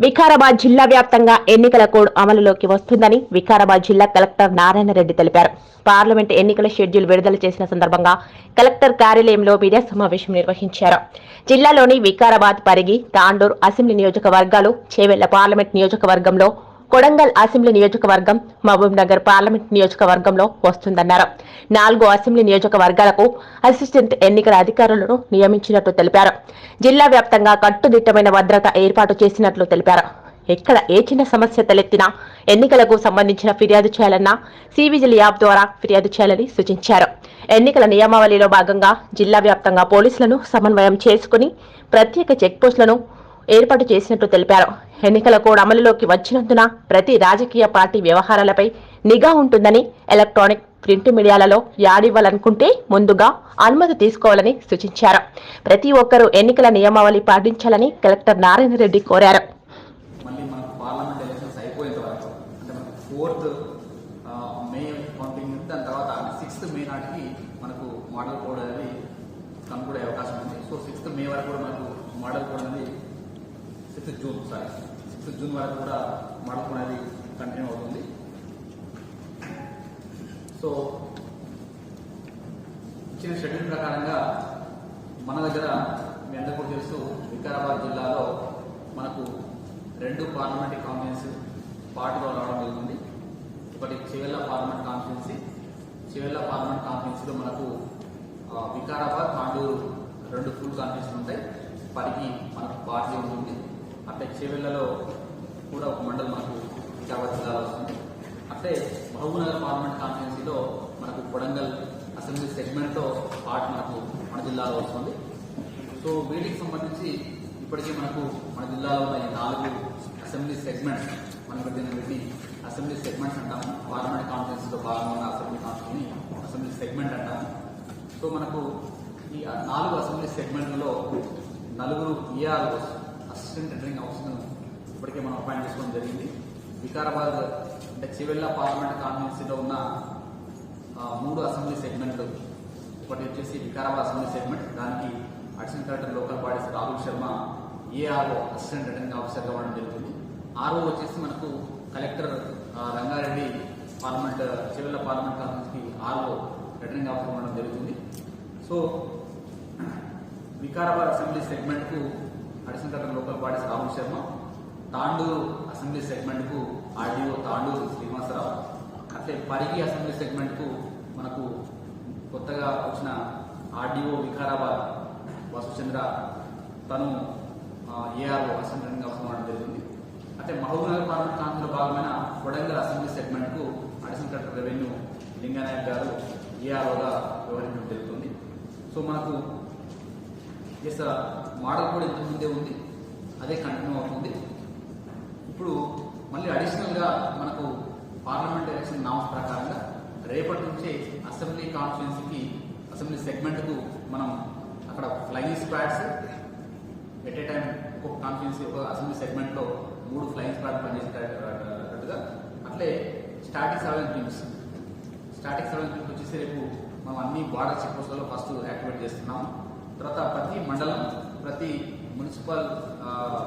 వికారాబాద్ జిల్లా వ్యాప్తంగా ఎన్నికల కోడ్ అమలులోకి వస్తుందని వికారాబాద్ జిల్లా కలెక్టర్ నారాయణ రెడ్డి తెలిపారు. పార్లమెంట్ ఎన్నికల షెడ్యూల్ విడుదల చేసిన సందర్భంగా కలెక్టర్ కార్యాలయంలో మీడియా సమావేశం నిర్వహించారు. జిల్లాలోని వికారాబాద్ పరిగి తాండూర్ అసెంబ్లీ నియోజకవర్గాలు చేవెళ్ళ పార్లమెంట్ నియోజకవర్గంలో కొడంగల్ అసెంబ్లీ నియోజకవర్గం మహబూబ్ నగర్ పార్లమెంట్ నియోజకవర్గంలో వస్తుందన్నారు. నాలుగు అసెంబ్లీ నియోజకవర్గాలకు అసిస్టెంట్ ఎన్నికల అధికారులను నియమించినట్లు తెలిపారు. జిల్లా వ్యాప్తంగా కట్టుదిట్టమైన భద్రత ఏర్పాటు చేసినట్లు తెలిపారు. ఎక్కడ ఏ చిన్న సమస్య తలెత్తినా ఎన్నికలకు సంబంధించిన ఫిర్యాదు చేయాలన్నా సివిజిల్ యాప్ ద్వారా ఫిర్యాదు చేయాలని సూచించారు. ఎన్నికల నియమావళిలో భాగంగా జిల్లా వ్యాప్తంగా పోలీసులను సమన్వయం చేసుకుని ప్రత్యేక చెక్పోస్టులను ఏర్పాటు చేసినట్లు తెలిపారు. ఎన్నికల కోడ్ అమలులోకి వచ్చినందున ప్రతి రాజకీయ పార్టీ వ్యవహారాలపై నిఘా ఉంటుందని ఎలక్ట్రానిక్ ప్రింట్ మీడియాలలో యాడివ్వాలనుకుంటే ముందుగా అనుమతి తీసుకోవాలని సూచించారు. ప్రతి ఒక్కరూ ఎన్నికల నియమావళి పాటించాలని కలెక్టర్ నారాయణ రెడ్డి కోరారు మళ్ళీ మనకు పార్లమెంట్ ఎలక్షన్స్ అయిపోయేంత వరకు అంటే మనకు ఫోర్త్ మే కౌంటింగ్ ఉంది దాని తర్వాత సిక్స్త్ మే నాటికి మనకు మోడల్ కోడ్ అనేది కనుక్కునే అవకాశం ఉంది సో సిక్స్త్ మే వరకు కూడా మనకు మోడల్ కోడ్ అనేది సిక్స్త్ జూన్ సారీ సిక్స్త్ వరకు కూడా మోడల్ అనేది కంటిన్యూ అవుతుంది. సో ఇచ్చిన షెడ్యూల్ ప్రకారంగా మన దగ్గర మీ అందరికీ తెలుసు వికారాబాద్ జిల్లాలో మనకు రెండు పార్లమెంటరీ కాన్ఫరెన్స్ పార్టీలో రావడం జరుగుతుంది. ఒకటి చివెల్ల పార్లమెంట్ కాన్ఫరెన్సీ. చివెల్ల పార్లమెంట్ కాన్ఫరెన్సీలో మనకు వికారాబాద్ తాండూరు రెండు ఫుల్ కాన్ఫరెన్స్లు ఉంటాయి. వారికి మనకు పార్టీ ఉంటుంది. అంటే చివెల్లలో కూడా ఒక మండలం మనకు వికారాబాద్ జిల్లాలో వస్తుంది. అట్లే మహబూబ్నగర్ పార్లమెంట్ కాన్స్టిట్యున్సీలో మనకు కొడంగల్ అసెంబ్లీ సెగ్మెంట్తో పార్ట్ మనకు మన జిల్లాలో వస్తుంది. సో వీటికి సంబంధించి ఇప్పటికీ మనకు మన జిల్లాలో ఉన్న నాలుగు అసెంబ్లీ సెగ్మెంట్స్ మనకు దీన్ని పెట్టి అసెంబ్లీ సెగ్మెంట్స్ అంటాము. పార్లమెంట్ కాన్ఫరెన్స్ భాగంగా ఉన్న అసెంబ్లీ కాన్ఫరెన్స్ అసెంబ్లీ సెగ్మెంట్ అంటాము. సో మనకు ఈ నాలుగు అసెంబ్లీ సెగ్మెంట్లలో నలుగురు ఈఆర్ అసిస్టెంట్ రిటర్నింగ్ ఆఫీసర్ ఇప్పటికే మనం అపాయింట్ చేసుకోవడం జరిగింది. వికారాబాద్ అంటే చివెల్ల పార్లమెంట్ కాన్స్టిట్యూన్సీలో ఉన్న మూడు అసెంబ్లీ సెగ్మెంట్లు. ఒకటి వచ్చేసి వికారాబాద్ అసెంబ్లీ సెగ్మెంట్ దానికి additional collector local bodies Rahul Sharma ARO assistant returning ఆఫీసర్గా ఉండడం జరుగుతుంది. ఆర్ఓ వచ్చేసి మనకు కలెక్టర్ రంగారెడ్డి పార్లమెంట్ చివరి పార్లమెంట్ కాన్స్టిట్యూన్సీకి కి ఆర్ఓ రిటర్నింగ్ ఆఫీసర్ ఉండడం జరుగుతుంది. So Vikarabad assembly సెగ్మెంట్కు additional collector local bodies Rahul Sharma Tandur assembly సెగ్మెంట్కు RDO Tandur Srinivasarao. అట్లే పరిగి అసెంబ్లీ సెగ్మెంట్కు మనకు కొత్తగా వచ్చిన ఆర్డీఓ వికారాబాద్ వసుచంద్ర. తను ఏఆర్ఓ అసెంబ్లీగా అవసరం జరిగింది. అంటే మహబూబ్నగర్ పార్లమెంట్ కాన్ఫరెన్స్ భాగమైన కొడంగల్ అసెంబ్లీ సెగ్మెంట్కు అడిషనల్ కలెక్టర్ రెవెన్యూ లింగానాయక్ గారు ఏఆర్ఓగా వ్యవహరించడం జరుగుతుంది. సో మనకు ఎస్ మోడల్ కూడా ఇంతకుముందే ఉంది. అదే కంటిన్యూ అవుతుంది. ఇప్పుడు మళ్ళీ అడిషనల్గా మనకు పార్లమెంట్ ఎలక్షన్ నామ్స్ ప్రకారంగా రేపటి నుంచే అసెంబ్లీ కాన్స్టిట్యున్సీకి అసెంబ్లీ సెగ్మెంట్కు మనం అక్కడ flying squads at a time ఒక్కొక్క కాన్స్టిట్యున్సీ ఒక అసెంబ్లీ సెగ్మెంట్లో మూడు ఫ్లయింగ్ స్క్వాడ్ పనిచేసేటట్టుగా అట్లే static surveillance teams static surveillance teams వచ్చేసి రేపు మనం అన్ని బార్డర్ చెక్ పోస్టులలో ఫస్ట్ యాక్టివేట్ చేస్తున్నాము. తర్వాత ప్రతి మండలం ప్రతి మున్సిపల్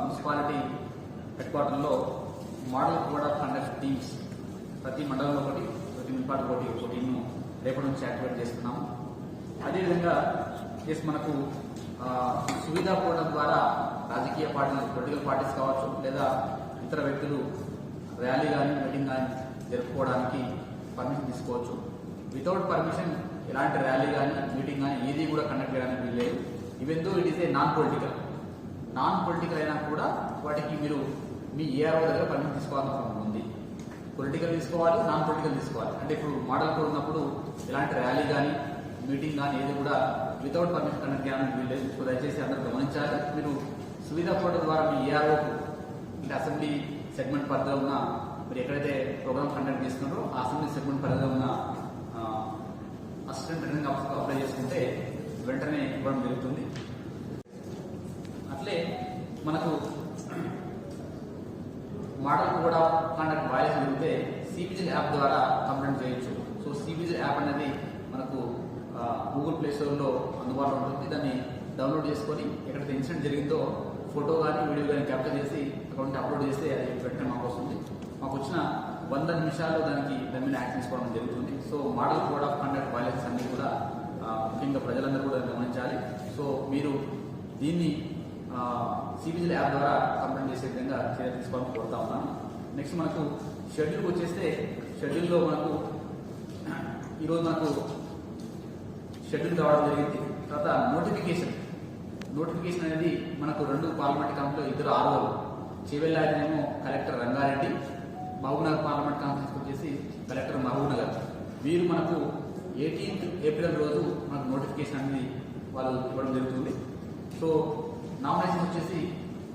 మున్సిపాలిటీ హెడ్ క్వార్టర్లో model code of conduct teams. ప్రతి మండలంలో ఒకటి ప్రతి మున్సిపాలిటీ ఒకటి ఒక టీమ్ను రేపటి నుంచి యాక్టివేట్ చేస్తున్నాము. అదేవిధంగా ఎస్ మనకు సువిధ సువిధా పోవడం ద్వారా రాజకీయ పార్టీలు పొలిటికల్ పార్టీస్ కావచ్చు లేదా ఇతర వ్యక్తులు ర్యాలీ కానీ మీటింగ్ కానీ జరుపుకోవడానికి పర్మిషన్ తీసుకోవచ్చు. వితౌట్ పర్మిషన్ ఎలాంటి ర్యాలీ కానీ మీటింగ్ కానీ ఏది కూడా కండక్ట్ చేయడానికి వీల్లేదు. Even though it is a non political non political అయినా కూడా వాటికి మీరు మీ ఏఆర్ఓ దగ్గర పర్మిషన్ తీసుకోవాల్సిన అవసరం ఉంది. పొలిటికల్ తీసుకోవాలి నాన్ పొలిటికల్ తీసుకోవాలి. అంటే ఇప్పుడు మోడల్ కోడ్ ఉన్నప్పుడు ఎలాంటి ర్యాలీ కానీ మీటింగ్ కానీ ఏది కూడా వితౌట్ పర్మిషన్ కండక్ట్ చేయడానికి వీళ్ళు సో దయచేసి అందరూ గమనించాలి. మీరు సువిధ పోర్టల్ ద్వారా మీ ఏఆర్ఓకు అంటే అసెంబ్లీ సెగ్మెంట్ పరిధిలో ఉన్న మీరు ఎక్కడైతే ప్రోగ్రామ్ కండక్ట్ చేస్తున్నారో ఆ అసెంబ్లీ సెగ్మెంట్ పరిధిలో ఉన్న అసిస్టెంట్ రిటర్నింగ్ అప్లై చేసుకుంటే వెంటనే ఇవ్వడం జరుగుతుంది అట్లే మనకు model code of conduct voice cVIGIL app ద్వారా కంప్లైంట్ చేయొచ్చు. సో సిబిజిల్ యాప్ అనేది మనకు గూగుల్ ప్లే స్టోర్లో అందుబాటులో ఉంటుంది. దాన్ని డౌన్లోడ్ చేసుకొని ఎక్కడైతే ఇన్సిడెంట్ జరిగిందో ఫోటో కానీ వీడియో కానీ క్యాప్చర్ చేసి అక్కడ అప్లోడ్ చేస్తే అది వెంటనే మాకు వస్తుంది. మాకు వచ్చిన వంద నిమిషాల్లో దానికి దాని మీద యాక్షన్ తీసుకోవడం జరుగుతుంది. So model code of conduct violence అన్ని కూడా ముఖ్యంగా ప్రజలందరూ కూడా గమనించాలి. సో మీరు దీన్ని సిబిజిల్ యాప్ ద్వారా కంప్లైంట్ చేసే విధంగా చర్య తీసుకోవాలని కోరుతా ఉన్నాను. నెక్స్ట్ మనకు షెడ్యూల్కి వచ్చేస్తే షెడ్యూల్లో మనకు ఈరోజు మనకు షెడ్యూల్ కావడం జరిగింది. తర్వాత నోటిఫికేషన్. నోటిఫికేషన్ అనేది మనకు రెండు పార్లమెంట్ కాంప్లో ఇద్దరు ఆరువారు Chevella collector Rangareddy Mahabubnagar parliament complex వచ్చేసి కలెక్టర్ మహబూబ్నగర్. వీరు మనకు ఎయిటీన్త్ ఏప్రిల్ రోజు మనకు నోటిఫికేషన్ అనేది వాళ్ళు ఇవ్వడం జరుగుతుంది. సో నామినేషన్ వచ్చేసి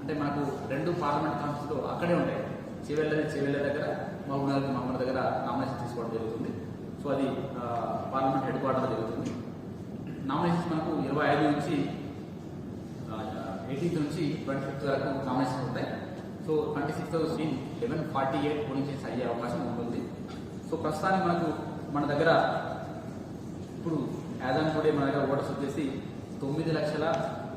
అంటే మనకు రెండు పార్లమెంట్ కాన్ఫరెన్స్లో అక్కడే ఉంటాయి. చివెళ్ళది చివెళ్ళ దగ్గర మహబూబ్నగర్ మహమ్మద్ దగ్గర నామినేషన్ తీసుకోవడం జరుగుతుంది. సో అది పార్లమెంట్ హెడ్ క్వార్టర్ జరుగుతుంది. నామినేషన్స్ మనకు ఇరవై ఐదు నుంచి ఎయిటీన్త్ నుంచి ట్వంటీ ఫిఫ్త్ వరకు నామినేషన్స్ ఉంటాయి. So twenty sixth scene eleven forty eight polices అయ్యే అవకాశం ఉంటుంది. సో ప్రస్తుతానికి మనకు మన దగ్గర ఇప్పుడు యాజ్ ఆన్ టుడే మన దగ్గర ఓటర్స్ వచ్చేసి తొమ్మిది లక్షల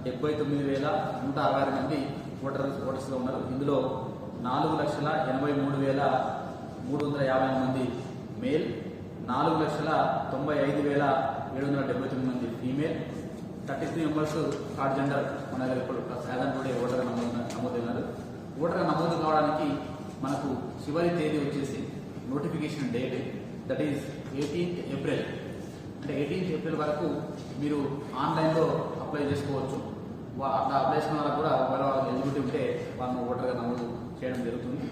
డెబ్బై తొమ్మిది వేల నూట అరవై ఆరు మంది ఓటర్స్ ఓటర్స్గా ఉన్నారు. ఇందులో నాలుగు లక్షల ఎనభై మూడు వేల మూడు వందల యాభై మంది మేల్ నాలుగు లక్షల తొంభై ఐదు వేల ఏడు వందల డెబ్బై తొమ్మిది మంది female. Thirty three members third gender మన దగ్గర ఇప్పుడు యాజ్ ఆన్ టుడే ఓటర్గా నమోదు నమోదైనారు. ఓటర్గా నమోదు కావడానికి మనకు చివరి తేదీ వచ్చేసి notification date that is eighteenth April అంటే ఎయిటీన్త్ ఏప్రిల్ వరకు మీరు ఆన్లైన్లో అప్లై చేసుకోవచ్చు. వా- అట్లా అప్లై చేసుకున్న వాళ్ళకి కూడా ఒకవేళ వాళ్ళకి ఎలిజిబిలిటీ ఉంటే వాళ్ళని ఓటర్గా నమోదు చేయడం జరుగుతుంది.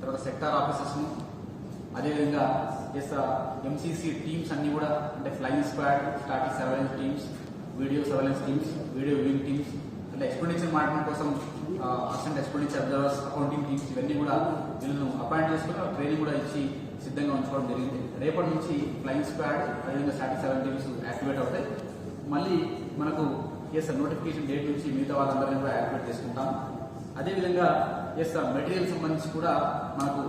తర్వాత సెక్టార్ ఆఫీసెస్ను అదేవిధంగా ఎస్ ఎంసీసీ టీమ్స్ అన్ని కూడా అంటే flying squad static surveillance teams video surveillance teams video viewing teams అంటే ఎక్స్పెండిచర్ మానిటరింగ్ కోసం assistant expenditure observers accounting teams ఇవన్నీ కూడా వీళ్ళను అపాయింట్ చేసుకుని ట్రైనింగ్ కూడా ఇచ్చి సిద్ధంగా ఉంచుకోవడం జరిగింది. రేపటి నుంచి ఫ్లయింగ్ స్క్వాడ్ అదేవిధంగా స్టాటిక్ సెవెన్ టీమ్స్ యాక్టివేట్ అవుతాయి. మళ్ళీ మనకు ఎస్ నోటిఫికేషన్ డేట్ నుంచి మిగతా వాళ్ళందరినీ కూడా యాక్టివేట్ చేసుకుంటాం. అదేవిధంగా ఎస్ మెటీరియల్ సంబంధించి కూడా మనకు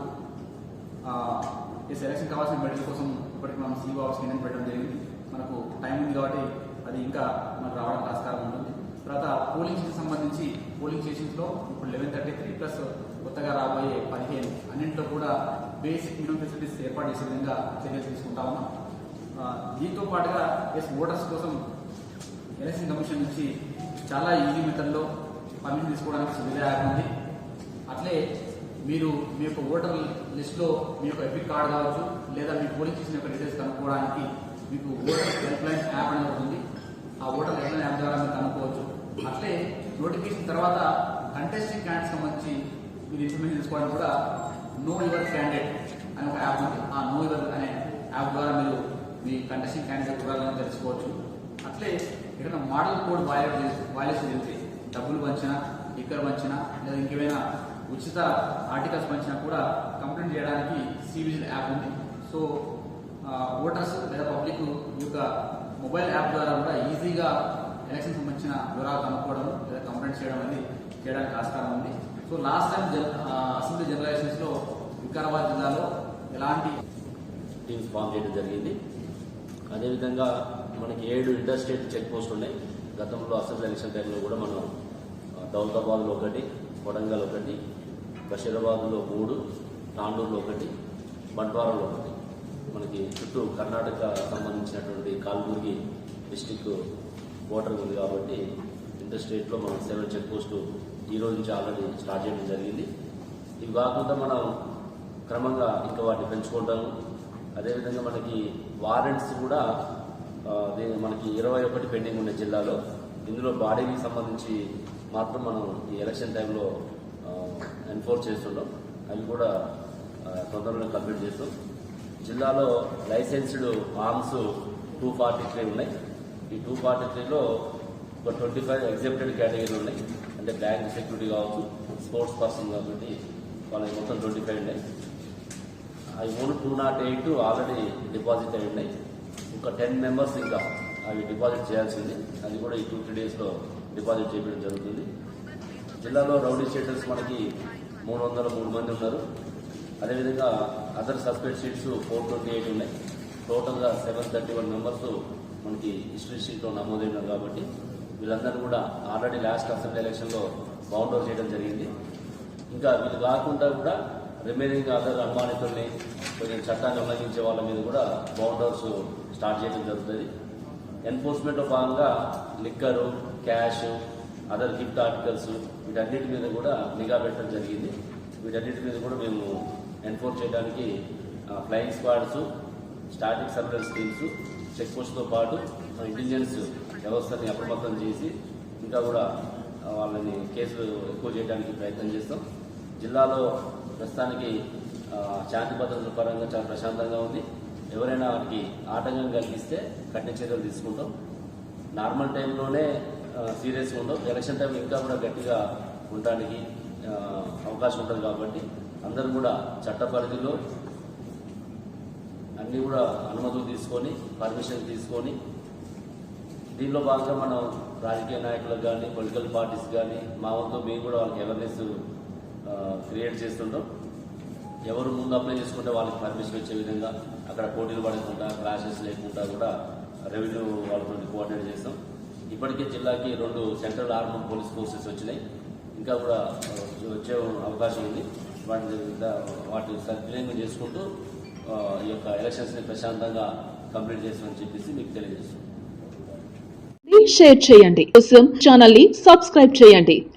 ఈ సెలక్షన్ కావాల్సిన మెటీరియల్ కోసం ఇప్పటికి మనం సీఓ ఆఫ్ స్క్రీన్ పెట్టడం జరిగింది. మనకు టైం ఉంది కాబట్టి అది ఇంకా మనకు రావడానికి ఆస్కారం ఉంటుంది. తర్వాత పోలింగ్ స్టేషన్ సంబంధించి పోలింగ్ స్టేషన్స్లో ఇప్పుడు లెవెన్ థర్టీ త్రీ ప్లస్ కొత్తగా రాబోయే పదిహేను అన్నింటిలో కూడా బేసిక్ మినిమం ఫెసిలిటీస్ ఏర్పాటు చేసే విధంగా చర్యలు తీసుకుంటా ఉన్నాం. దీంతో పాటుగా ఎస్ ఓటర్స్ కోసం ఎలక్షన్ కమిషన్ నుంచి చాలా ఈజీ మెథడ్లో పర్మిషన్ తీసుకోవడానికి సువిధ ఉంది. అట్లే మీరు మీ యొక్క ఓటర్ లిస్ట్లో మీ యొక్క ఎపిక్ కార్డ్ కావచ్చు లేదా మీ పోలింగ్ చేసిన యొక్క డీటెయిల్స్ కనుక్కోవడానికి మీకు ఓటర్ హెల్ప్ లైన్ యాప్ అనేది ఉంటుంది ఉంది. ఆ ఓటర్ హెల్ప్ లైన్ యాప్ ద్వారా మీరు కనుక్కోవచ్చు. అట్లే నోటిఫికేషన్ తర్వాత కంటెస్టింగ్ క్యాండిడేట్ సంబంధించి మీరు ఇన్ఫర్మేషన్ తీసుకోవడానికి కూడా నో యువర్ క్యాండిడేట్ అనే ఒక యాప్ ఉంది. ఆ నో యువర్ అనే యాప్ ద్వారా మీరు మీ కంటెస్టింగ్ క్యాండిడేట్ వివరాలను తెలుసుకోవచ్చు. అట్లే ఏదైనా మోడల్ కోడ్ వైలేట్ వైలేషన్ జరిగితే డబ్బులు పంచినా ఇక్కడ పంచినా లేదా ఇంకేమైనా ఉచిత ఆర్టికల్స్ పంచినా కూడా కంప్లైంట్ చేయడానికి సివిజిల్ యాప్ ఉంది. సో ఓటర్స్ లేదా పబ్లిక్ ఈ యొక్క మొబైల్ యాప్ ద్వారా కూడా ఈజీగా ఎలక్షన్ సంబంధించిన వివరాలు కనుక్కోవడం లేదా కంప్లైంట్ చేయడం అనేది చేయడానికి ఆస్కారం ఉంది. సో లాస్ట్ టైం జన అసెంబ్లీ జనరల్ ఎలక్షన్స్లో వికారాబాద్ జిల్లాలో ఎలాంటి టీమ్స్ ఫామ్ చేయడం జరిగింది. అదేవిధంగా మనకి ఏడు ఇంటర్ స్టేట్ చెక్ పోస్ట్ ఉన్నాయి గతంలో అసెంబ్లీ ఎలక్షన్ టైంలో కూడా మనం దౌలతాబాద్లో ఒకటి కొడంగల్ ఒకటి బషీరాబాద్లో మూడు తాండూరులో ఒకటి బంట్వారంలో ఒకటి. మనకి చుట్టూ కర్ణాటక సంబంధించినటువంటి కాల్బుర్గి డిస్టిక్ బోర్డర్ ఉంది కాబట్టి ఇంటర్ స్టేట్లో మనం సెవెన్ చెక్ పోస్టు ఈ రోజు నుంచి ఆల్రెడీ స్టార్ట్ చేయడం జరిగింది. ఇవి కాకుండా మనం క్రమంగా ఇంకా వాటిని పెంచుకుంటాము. అదేవిధంగా మనకి వారెంట్స్ కూడా మనకి ఇరవై ఒకటి పెండింగ్ ఉన్న జిల్లాలో ఇందులో బాడీకి సంబంధించి మాత్రం మనం ఈ ఎలక్షన్ టైంలో ఎన్ఫోర్స్ చేస్తున్నాం అవి కూడా తొందరలో కంప్లీట్ చేస్తాం. జిల్లాలో licensed arms two forty three ఉన్నాయి. ఈ టూ ఫార్టీ త్రీలో ఒక ట్వంటీ ఫైవ్ ఎగ్జెప్టెడ్ కేటగిరీలు ఉన్నాయి. అంటే బ్యాంక్ సెక్యూరిటీ కావచ్చు స్పోర్ట్స్ పర్సన్ కాబట్టి వాళ్ళకి మొత్తం ట్వంటీ ఫైవ్ ఉన్నాయి. అవి మూడు two naught eight already deposit అయి ఉన్నాయి. ఒక టెన్ మెంబర్స్ ఇంకా అవి డిపాజిట్ చేయాల్సింది. అది కూడా ఈ టూ త్రీ డేస్లో డిపాజిట్ చేయడం జరుగుతుంది. జిల్లాలో రౌడీ షీటర్స్ మనకి మూడు వందల మూడు మంది ఉన్నారు. అదేవిధంగా other suspect sheets four twenty eight ఉన్నాయి. టోటల్గా సెవెన్ థర్టీ వన్ మెంబర్స్ మనకి హిస్టరీ షీట్లో నమోదైనారు కాబట్టి వీళ్ళందరూ కూడా ఆల్రెడీ లాస్ట్ అసెంబ్లీ ఎలక్షన్లో బౌండ్ అవుట్ చేయడం జరిగింది. ఇంకా వీళ్ళు కాకుండా కూడా రిమైనింగ్ అదర్ అనుమానితుల్ని కొంచెం చట్టాన్ని ఉల్లంఘించే వాళ్ళ మీద కూడా బౌండర్స్ స్టార్ట్ చేయడం జరుగుతుంది. ఎన్ఫోర్స్మెంట్లో భాగంగా liquor cash other gift articles వీటన్నిటి మీద కూడా నిఘా పెట్టడం జరిగింది. వీటన్నిటి మీద కూడా మేము ఎన్ఫోర్స్ చేయడానికి flying squads static surveillance teams check పోస్ట్తో పాటు ఇంటెలిజెన్స్ వ్యవస్థని అప్రమత్తం చేసి ఇంకా కూడా వాళ్ళని కేసులు ఎక్కువ చేయడానికి ప్రయత్నం చేస్తాం. జిల్లాలో ప్రస్తుతానికి శాంతి భద్రతల పరంగా చాలా ప్రశాంతంగా ఉంది. ఎవరైనా వాటికి ఆటంకం కలిగిస్తే కఠిన చర్యలు తీసుకుంటాం. నార్మల్ టైంలోనే సీరియస్గా ఉండవు ఎలక్షన్ టైం ఇంకా కూడా గట్టిగా ఉండడానికి అవకాశం ఉంటుంది కాబట్టి అందరూ కూడా చట్ట పరిధిలో అన్నీ కూడా అనుమతులు తీసుకొని పర్మిషన్ తీసుకొని దీనిలో భాగంగా మనం రాజకీయ నాయకులకు కానీ పొలిటికల్ పార్టీస్ కానీ మా వంతు మేము కూడా వాళ్ళకి అవేర్నెస్ క్రియేట్ చేస్తుంటాం. ఎవరు ముందు అప్లై చేసుకుంటే వాళ్ళకి పర్మిషన్ వచ్చే విధంగా అక్కడ పోటీలు పడకుండా క్లాషెస్ లేకుండా కూడా రెవెన్యూ వాళ్ళతో కోఆర్డినేట్ చేస్తాం. ఇప్పటికే జిల్లాకి రెండు సెంట్రల్ ఆర్మడ్ పోలీస్ ఫోర్సెస్ వచ్చినాయి. ఇంకా కూడా వచ్చే అవకాశం ఉంది. వాటి వాటి సద్వినియోగం చేసుకుంటూ ఈ యొక్క ఎలక్షన్స్ని ప్రశాంతంగా కంప్లీట్ చేస్తామని చెప్పేసి మీకు తెలియజేస్తున్నాం షేర్ చేయండి. కోసం ఛానల్ని సబ్స్క్రైబ్ చేయండి.